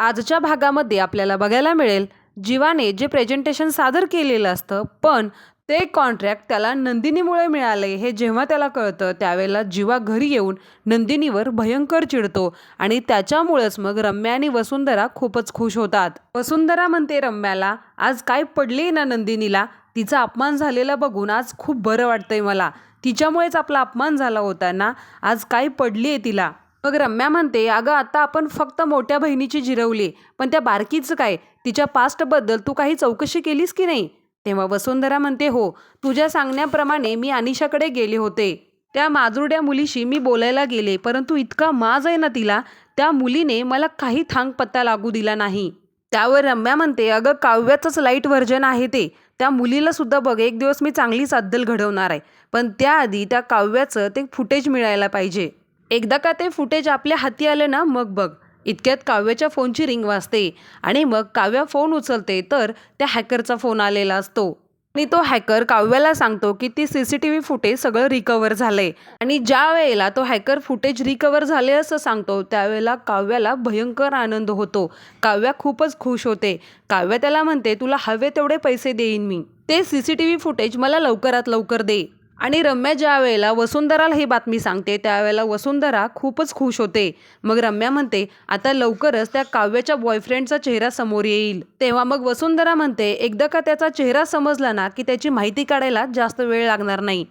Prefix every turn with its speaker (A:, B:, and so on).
A: आजच्या भागामध्ये आपल्याला बघायला मिळेल जीवाने जे प्रेझेंटेशन सादर केलेलं असतं पण ते कॉन्ट्रॅक्ट त्याला नंदिनीमुळे मिळाले. हे जेव्हा त्याला कळतं त्यावेळेला जीवा घरी येऊन नंदिनीवर भयंकर चिडतो आणि त्याच्यामुळेच मग रम्या आणि वसुंधरा खूपच खुश होतात. वसुंधरा म्हणते रम्याला आज काय पडले ना नंदिनीला? तिचा अपमान झालेला बघून आज खूप बरं वाटतंय मला. तिच्यामुळेच आपला अपमान झाला होता ना? आज काय पडली आहे तिला? मग रम्या म्हणते अगं आता आपण फक्त मोठ्या बहिणीची जिरवली पण त्या बारकीचं काय? तिच्या पास्टबद्दल तू काही चौकशी केलीस की नाही? तेव्हा वसुंधरा म्हणते हो तुझ्या सांगण्याप्रमाणे मी अनिशाकडे गेले होते. त्या माजुरड्या मुलीशी मी बोलायला गेले परंतु इतका माज आहे ना तिला त्या मुलीने मला काही थांग पत्ता लागू दिला नाही. त्यावर रम्या म्हणते अगं काव्याचंच लाइट व्हर्जन आहे ते. त्या मुलीला सुद्धा बघ एक दिवस मी चांगलीच अद्दल घडवणार आहे. पण त्याआधी त्या काव्याचं ते फुटेज मिळायला पाहिजे. एकदा का ते फुटेज आपल्या हाती आलं ना मग बघ. इतक्यात काव्याच्या फोनची रिंग वाजते आणि मग काव्या फोन उचलते तर त्या हॅकरचा फोन आलेला असतो. आणि तो हॅकर काव्याला सांगतो की ती C C T V footage सगळं रिकवर झालंय. आणि ज्या वेळेला तो हॅकर फुटेज रिकवर झाले असं सांगतो त्यावेळेला काव्याला भयंकर आनंद होतो. काव्या खूपच खुश होते. काव्या त्याला म्हणते तुला हवे तेवढे पैसे देईन मी. ते C C T V footage मला लवकरात लवकर दे. आणि रम्या ज्या वेळेला वसुंधराला ही बातमी सांगते त्यावेळेला वसुंधरा खूपच खुश होते. मग रम्या म्हणते आता लवकरच त्या काव्याच्या बॉयफ्रेंडचा चेहरा समोर येईल. तेव्हा मग वसुंधरा म्हणते एकदा का त्याचा चेहरा समजला ना की त्याची माहिती काढायला जास्त वेळ लागणार नाही.